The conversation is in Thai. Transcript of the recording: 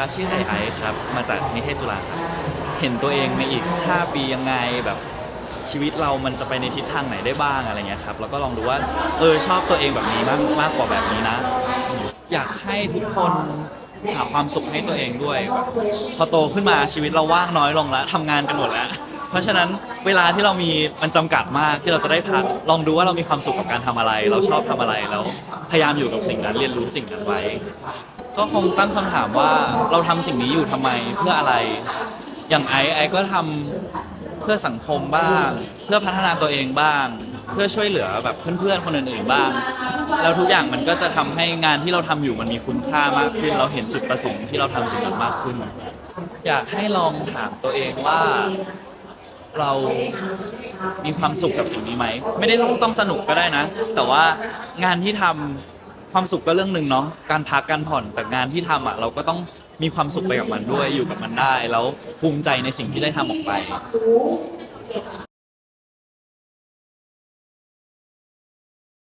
ครับ ชื่อไอไอซ์ครับ มาจากนิเทศจุฬาครับ เห็นตัวเองในอีก 5 ปียังไงแบบชีวิตเรามันจะไปในทิศทางไหนได้บ้างอะไรเงี้ยครับ แล้วก็ลองดูว่า เออชอบตัวเองแบบนี้มากมากกว่าแบบนี้นะ อยากให้ทุกคนหาความสุขให้ตัวเองด้วยแบบพอโตขึ้นมาชีวิตเราว่างน้อยลงแล้วทำงานกันหมดแล้ว เพราะฉะนั้นเวลาที่เรามีมันจำกัดมากที่เราจะได้พักลองดูว่าเรามีความสุขกับการทำอะไร เราชอบทำอะไรแล้วพยายามอยู่กับสิ่งนั้นเรียนรู้สิ่งนั้นไว้ ก็คงตั้งคำถามว่าเราทำสิ่งนี้อยู่ทำไมเพื่ออะไร อย่างไอซ์ไอซ์ก็ทำเพื่อสังคมบ้าง เพื่อพัฒนาตัวเองบ้าง เพื่อช่วยเหลือแบบเพื่อนๆคนอื่นๆบ้าง แล้วทุกอย่างมันก็จะทำให้งานที่เราทำอยู่มันมีคุณค่ามากขึ้น เราเห็นจุดประสงค์ที่เราทำสิ่งนั้นมากขึ้น อยากให้ลองถามตัวเองว่า เรามีความสุขกับสิ่งนี้ไหม ไม่ได้ต้องต้องสนุกก็ได้นะ แต่ว่างานที่ทำความสุขก็เรื่องหนึ่งเนาะการพักการผ่อนแต่งานที่ทำอะเราก็ต้องมีความสุขไปกับมันด้วยอยู่กับมันได้ แล้วภูมิใจในสิ่งที่ได้ทำออกไป